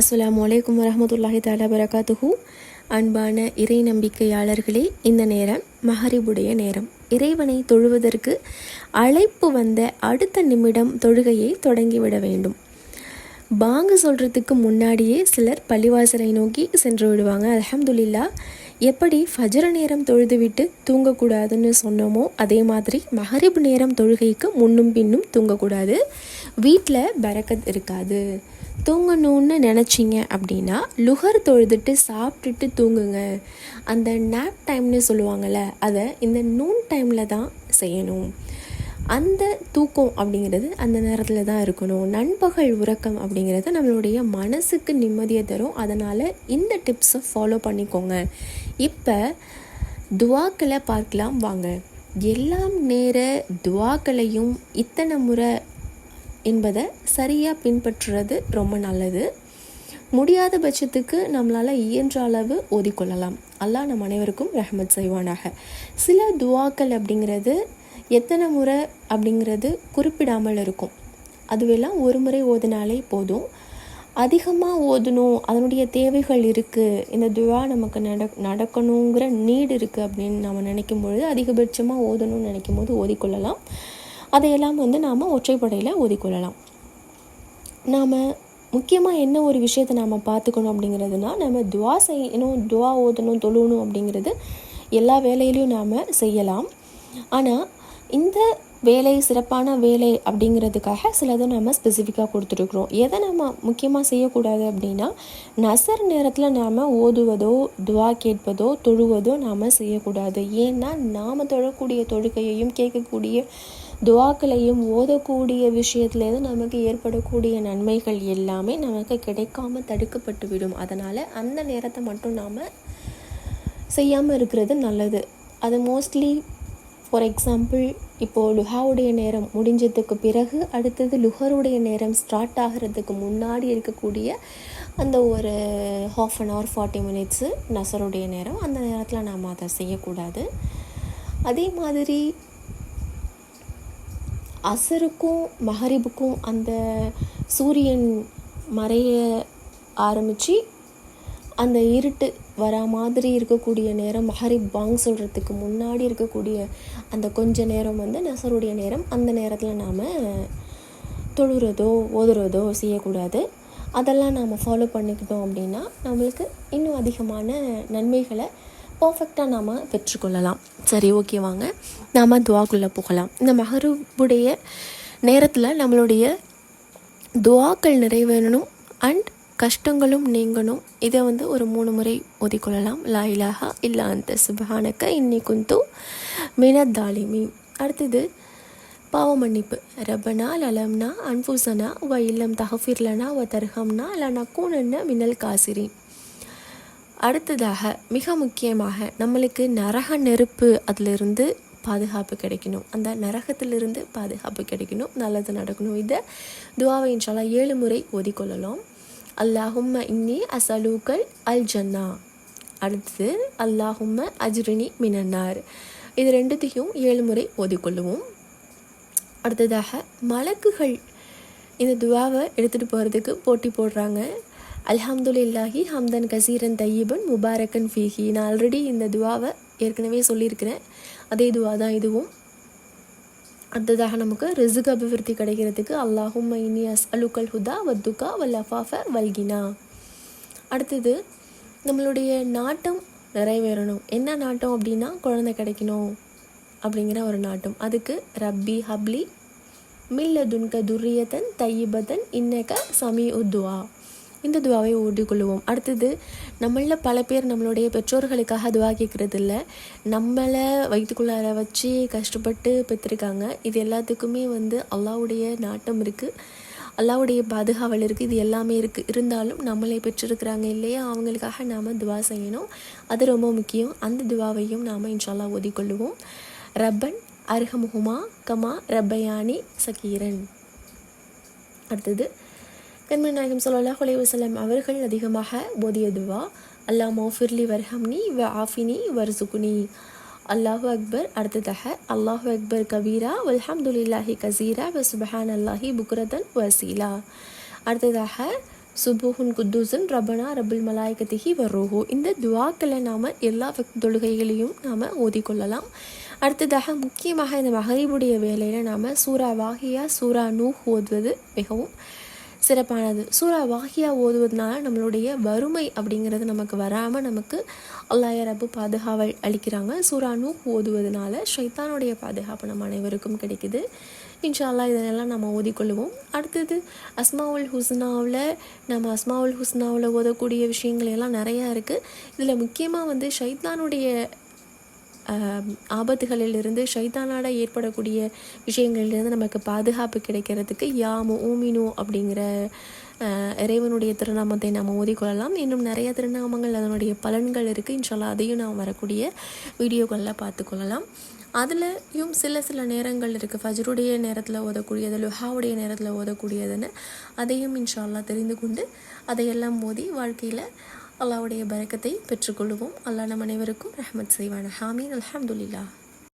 அஸ்லாம் வலைக்கம் வரமத்துல்லாஹி தாலா வரகாத்துஹு அன்பான இறை நம்பிக்கையாளர்களே இந்த நேரம் மஹரிபுடைய நேரம். இறைவனை தொழுவதற்கு அழைப்பு வந்த அடுத்த நிமிடம் தொழுகையை தொடங்கிவிட வேண்டும். பாங்கு சொல்கிறதுக்கு முன்னாடியே சிலர் பள்ளிவாசலை நோக்கி சென்று விடுவாங்க. அலமதுல்லா எப்படி ஃபஜ்ர நேரம் தொழுதுவிட்டு தூங்கக்கூடாதுன்னு சொன்னோமோ அதே மாதிரி மஹரிப் நேரம் தொழுகைக்கு முன்னும் பின்னும் தூங்கக்கூடாது. வீட்டில் பரக்கத் இருக்காது. தூங்கணும்னு நினச்சிங்க அப்படின்னா லுகர் தொழுதுட்டு சாப்பிட்டுட்டு தூங்குங்க. அந்த நேப் டைம்னு சொல்லுவாங்கள்ல அதை இந்த நூன் டைமில் தான் செய்யணும். அந்த தூக்கம் அப்படிங்கிறது அந்த நேரத்தில் தான் இருக்கணும். நண்பகல் உறக்கம் அப்படிங்கிறது நம்மளுடைய மனசுக்கு நிம்மதியை தரும். அதனால் இந்த டிப்ஸை ஃபாலோ பண்ணிக்கோங்க. இப்போ துவாக்களை பார்க்கலாம் வாங்க. எல்லாம் நேர துவாக்களையும் இத்தனை முறை என்பதை சரியாக பின்பற்றுறது ரொம்ப நல்லது. முடியாத பட்சத்துக்கு நம்மளால் இயன்ற அளவு ஓதிக்கொள்ளலாம். அல்லாஹ் நம் அனைவருக்கும் ரஹமத் செய்வானாக. சில துவாக்கள் அப்படிங்கிறது எத்தனை முறை அப்படிங்கிறது குறிப்பிடாமல் இருக்கும். அதுவெல்லாம் ஒரு முறை ஓதினாலே போதும். அதிகமாக ஓதணும் அதனுடைய தேவைகள் இருக்குது இந்த துவா நமக்கு நட நடக்கணுங்கிற நீடு இருக்குது அப்படின்னு நம்ம நினைக்கும் பொழுது அதிகபட்சமாக ஓதணும்னு நினைக்கும் போது ஓதிக்கொள்ளலாம். அதையெல்லாம் வந்து நாம் ஒற்றைப்படையில் ஓதிக்கொள்ளலாம் நாம் முக்கியமாக என்ன ஒரு விஷயத்தை நாம் பார்த்துக்கணும் அப்படிங்கிறதுனா நம்ம துவா செய்யணும் துவா ஓதணும் தொழுணும் அப்படிங்கிறது எல்லா வேலையிலையும் நாம் செய்யலாம். ஆனால் இந்த வேலை சிறப்பான வேலை அப்படிங்கிறதுக்காக சிலதை நம்ம ஸ்பெசிஃபிக்காக கொடுத்துருக்குறோம். எதை நம்ம முக்கியமாக செய்யக்கூடாது அப்படின்னா நசர் நேரத்தில் நாம் ஓதுவதோ துவா கேட்பதோ தொழுவதோ நாம் செய்யக்கூடாது. ஏன்னா நாம் தொழக்கூடிய தொழுகையையும் கேட்கக்கூடிய துவாக்களையும் ஓதக்கூடிய விஷயத்துலேருந்து நமக்கு ஏற்படக்கூடிய நன்மைகள் எல்லாமே நமக்கு கிடைக்காம தடுக்கப்பட்டு விடும். அதனால் அந்த நேரத்தை மட்டும் நாம் செய்யாமல் இருக்கிறது நல்லது. அது மோஸ்ட்லி ஃபார் எக்ஸாம்பிள் இப்போது லுஹாவுடைய நேரம் முடிஞ்சதுக்கு பிறகு அடுத்தது லுஹருடைய நேரம் ஸ்டார்ட் ஆகிறதுக்கு முன்னாடி இருக்கக்கூடிய அந்த ஒரு half an hour forty minutes நசருடைய நேரம் அந்த நேரத்தில் நாம் அதை செய்யக்கூடாது. அதே மாதிரி அசருக்கும் மஹரிபுக்கும் அந்த சூரியன் மறைய ஆரம்பித்து அந்த இருட்டு வர மாதிரி இருக்கக்கூடிய நேரம் மஹரிப் பாங் சொல்கிறதுக்கு முன்னாடி இருக்கக்கூடிய அந்த கொஞ்ச நேரம் வந்து நசருடைய நேரம் அந்த நேரத்தில் நாம் தொழுகிறதோ ஓதுறதோ செய்யக்கூடாது. அதெல்லாம் நாம் ஃபாலோ பண்ணிக்கிட்டோம் அப்படின்னா நம்மளுக்கு இன்னும் அதிகமான நன்மைகளை பர்ஃபெக்டாக நாம் பெற்றுக்கொள்ளலாம். சரி ஓகே வாங்க. நாம் துவாக்குள்ளே போகலாம். இந்த மஹரூபுடைய நேரத்தில் நம்மளுடைய துவாக்கள் நிறைவேறணும் அண்ட் கஷ்டங்களும் நீங்கணும். இதை வந்து ஒரு மூணு முறை ஓதிக்கொள்ளலாம் லா இலாஹா இல்லா அந்த சுபஹானக்க இன்னி குந்து மினதாலிமி அடுத்தது பாவ மன்னிப்பு. ரபனா லலம்னா அன்ஃபுசனா வ இல்லம் தஹஃபிர்லனா வ தர்ஹம்னா லனக்கூனன்ன மின்னல் காசிரின். அடுத்ததாக மிக முக்கியமாக நம்மளுக்கு நரக நெருப்பு அதிலிருந்து பாதுகாப்பு கிடைக்கணும். அந்த நரகத்திலிருந்து பாதுகாப்பு கிடைக்கணும். நல்லது நடக்கணும். இதை துவாவை என்றால் ஏழு முறை ஓதிக்கொள்ளலாம். அல்லாஹும்ம இன்னி அசலூக்கல் அல் ஜன்னா. அடுத்தது அல்லாஹும்ம அஜ்ரினி மினன்னார். இது ரெண்டுத்தையும் ஏழு முறை ஓதிக்கொள்ளுவோம். அடுத்ததாக மலக்குகள். இந்த துவாவை எடுத்துகிட்டு போகிறதுக்கு போட்டி போடுறாங்க. அல்ஹம்துலில்லாஹி ஹம்தன் கசீரன் தையீபன் முபாரக்கன் ஃபீஹி. நான் ஆல்ரெடி இந்த துவாவை ஏற்கனவே சொல்லியிருக்கிறேன். அதே துவா தான் இதுவும். அடுத்ததாக நமக்கு ரிசுக் அபிவிருத்தி கிடைக்கிறதுக்கு அல்லாஹும் இனி அஸ் அலுக்கல் ஹுதா வத்துக்கா வல் அஃபாஃப வல்கினா அடுத்தது நம்மளுடைய நாட்டம் நிறைவேறணும். என்ன நாட்டம் அப்படின்னா குழந்தை கிடைக்கணும் அப்படிங்கிற ஒரு நாட்டம். அதுக்கு ரப்பி ஹப்லி மில்ல துன்க துர்ரியத்தன் தையிபத்தன் இன்னக்க சமி உத்வா இந்த துவாவை ஓடிக்கொள்ளுவோம் அடுத்தது நம்மளில் பல பேர் நம்மளுடைய பெற்றோர்களுக்காக துவா கேட்குறது இல்லை நம்மளை வயிற்றுக்குள்ளார வச்சு கஷ்டப்பட்டு பெற்றிருக்காங்க இது எல்லாத்துக்குமே வந்து அல்லாவுடைய நாட்டம் இருக்குது அல்லாவுடைய பாதுகாவல் இருக்குது இது எல்லாமே இருக்குது இருந்தாலும் நம்மளை பெற்றிருக்கிறாங்க இல்லையா? அவங்களுக்காக நாம் துவா செய்யணும். அது ரொம்ப முக்கியம். அந்த துவாவையும் நாம் இன்ஷால்லா ஓதிக்கொள்ளுவோம். ரப்பன் அருகமுகுமா கமா ரப்பயானி சகீரன். அடுத்தது கண்மன் நாயகம் சொல்லல்லாஹ் வசலம் அவர்கள் அதிகமாக போதிய துவா அல்லாஹ் மௌஃபிர்லி வர்ஹம்னி வ ஆஃபினி வர்சுகுனி அல்லாஹு அக்பர். அடுத்ததாக அல்லாஹு அக்பர் கபீரா வல்ஹம்துலில்லாஹி கசீரா வ சுபஹான் அல்லாஹி புக்ரதன் வசீலா. அடுத்ததாக சுபுஹுன் குத்தூசன் ரபனா ரபுல் மலாய்கத்திஹி வர்ரோஹோ. இந்த துவாக்களை நாம் எல்லா தொழுகைகளையும் நாம் ஓதிக்கொள்ளலாம் அடுத்ததாக முக்கியமாக இந்த மகரிபுடைய வேலையில் நாம் சூரா வாகியா சூரா நூ ஓதுவது மிகவும் சிறப்பானது. சூரா வாகியா ஓதுவதனால நம்மளுடைய வறுமை அப்படிங்கிறது நமக்கு வராமல் நமக்கு அல்லாய ரப்பு பாதுகாவல் அளிக்கிறாங்க. சூரா நூஹ் ஓதுவதனால ஷைத்தானுடைய பாதுகாப்பு நம்ம அனைவருக்கும் கிடைக்குது. இன்ஷா அல்லாஹ் இதெல்லாம் நம்ம ஓதிக்கொள்ளுவோம். அடுத்தது அஸ்மாவுல் ஹுஸ்னாவில் நம்ம அஸ்மாவுல் ஹுஸ்னாவில் ஓதக்கூடிய விஷயங்கள் எல்லாம் நிறையா இருக்குது இதில் முக்கியமாக வந்து ஷைத்தானுடைய ஆபத்துகளிலிருந்து ஷைதானாட ஏற்படக்கூடிய விஷயங்களிலிருந்து நமக்கு பாதுகாப்பு கிடைக்கிறதுக்கு யாமு ஊமினு அப்படிங்கிற இறைவனுடைய திருநாமத்தை நாம் ஓதிக்கொள்ளலாம். இன்னும் நிறைய திருநாமங்கள் அதனுடைய பலன்கள் இருக்குது இன்ஷால்லா அதையும் நாம் வரக்கூடிய வீடியோக்களில் பார்த்துக்கொள்ளலாம். அதுலேயும் சில சில நேரங்கள் இருக்குது ஃபஜ்ருடைய நேரத்தில் ஓதக்கூடியது லுஹாவுடைய நேரத்தில் ஓதக்கூடியதுன்னு அதையும் இன்ஷால்லா தெரிந்து கொண்டு அதையெல்லாம் மோதி வாழ்க்கையில் அல்லாவுடைய பரக்கத்தை பெற்றுக்கொள்வோம் அல்லா நம் அனைவருக்கும் ரஹமத் செய்வான ஹாமீன் அலமதுல்லா